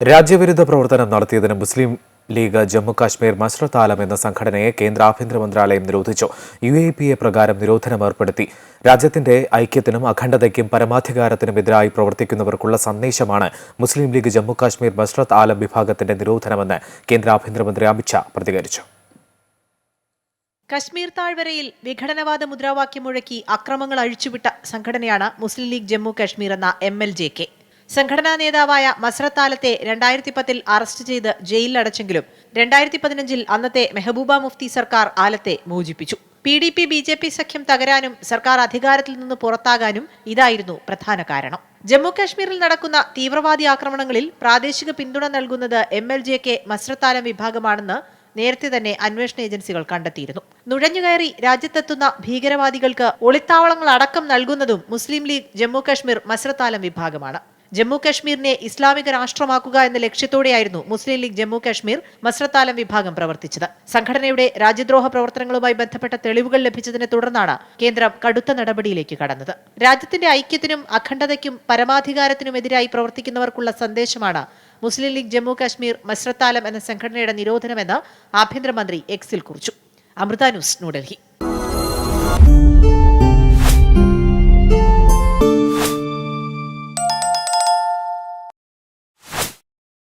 രാജ്യവിരുദ്ധ പ്രവർത്തനം നടത്തിയതിന് മുസ്ലിം ലീഗ് ജമ്മു കാശ്മീർ മസ്രത്ത് എന്ന സംഘടനയെ കേന്ദ്ര ആഭ്യന്തര മന്ത്രാലയം നിരോധിച്ചു. യു എ പി എ പ്രകാരം നിരോധനം ഏർപ്പെടുത്തി രാജ്യത്തിന്റെ ഐക്യത്തിനും അഖണ്ഡതയ്ക്കും പരമാധികാരത്തിനും എതിരായി പ്രവർത്തിക്കുന്നവർക്കുള്ള സന്ദേശമാണ് മുസ്ലിം ലീഗ് ജമ്മു കാശ്മീർ മസ്രത്ത് ആലം വിഭാഗത്തിന്റെ നിരോധനമെന്ന് കേന്ദ്ര ആഭ്യന്തരമന്ത്രി അമിത്ഷാ പ്രതികരിച്ചു. കശ്മീർ താഴ്വരയിൽ വിഘടനവാദ മുദ്രാവാക്യം മുഴക്കി അക്രമങ്ങൾ അഴിച്ചുവിട്ട സംഘടനയാണ് മുസ്ലിം ലീഗ് ജമ്മു കാശ്മീർ എന്ന എം എൽ ജെ കെ. സംഘടനാ നേതാവായ മസ്രത്താലത്തെ രണ്ടായിരത്തി പത്തിൽ അറസ്റ്റ് ചെയ്ത് ജയിലിലടച്ചെങ്കിലും രണ്ടായിരത്തി പതിനഞ്ചിൽ അന്നത്തെ മെഹബൂബ മുഫ്തി സർക്കാർ ആലത്തെ മോചിപ്പിച്ചു. P D P B J P സഖ്യം തകരാനും സർക്കാർ അധികാരത്തിൽ നിന്ന് പുറത്താകാനും ഇതായിരുന്നു പ്രധാന കാരണം. ജമ്മു കാശ്മീരിൽ നടക്കുന്ന തീവ്രവാദി ആക്രമണങ്ങളിൽ പ്രാദേശിക പിന്തുണ നൽകുന്നത് M L J K Masrat Alam വിഭാഗമാണെന്ന് നേരത്തെ തന്നെ അന്വേഷണ ഏജൻസികൾ കണ്ടെത്തിയിരുന്നു. നുഴഞ്ഞുകയറി രാജ്യത്തെത്തുന്ന ഭീകരവാദികൾക്ക് ഒളിത്താവളങ്ങൾ അടക്കം നൽകുന്നതും മുസ്ലിം ലീഗ് ജമ്മു കാശ്മീർ മസ്രത്താലം വിഭാഗമാണ്. ജമ്മു കാശ്മീരിനെ ഇസ്ലാമിക രാഷ്ട്രമാക്കുക എന്ന ലക്ഷ്യത്തോടെയായിരുന്നു മുസ്ലിം ലീഗ് ജമ്മു കാശ്മീർ മസ്രത്താലം വിഭാഗം പ്രവർത്തിച്ചത്. സംഘടനയുടെ രാജ്യദ്രോഹ പ്രവർത്തനങ്ങളുമായി ബന്ധപ്പെട്ട തെളിവുകൾ ലഭിച്ചതിനെ തുടർന്നാണ് കേന്ദ്രം കടുത്ത നടപടിയിലേക്ക് കടന്നത്. രാജ്യത്തിന്റെ ഐക്യത്തിനും അഖണ്ഡതയ്ക്കും പരമാധികാരത്തിനുമെതിരായി പ്രവർത്തിക്കുന്നവർക്കുള്ള സന്ദേശമാണ് മുസ്ലിം ലീഗ് ജമ്മു കാശ്മീർ മസ്രത്താലം എന്ന സംഘടനയുടെ നിരോധനമെന്ന് ആഭ്യന്തരമന്ത്രി എക്സിൽ കുറിച്ചു. അമൃത ന്യൂസ് ന്യൂഡൽഹി.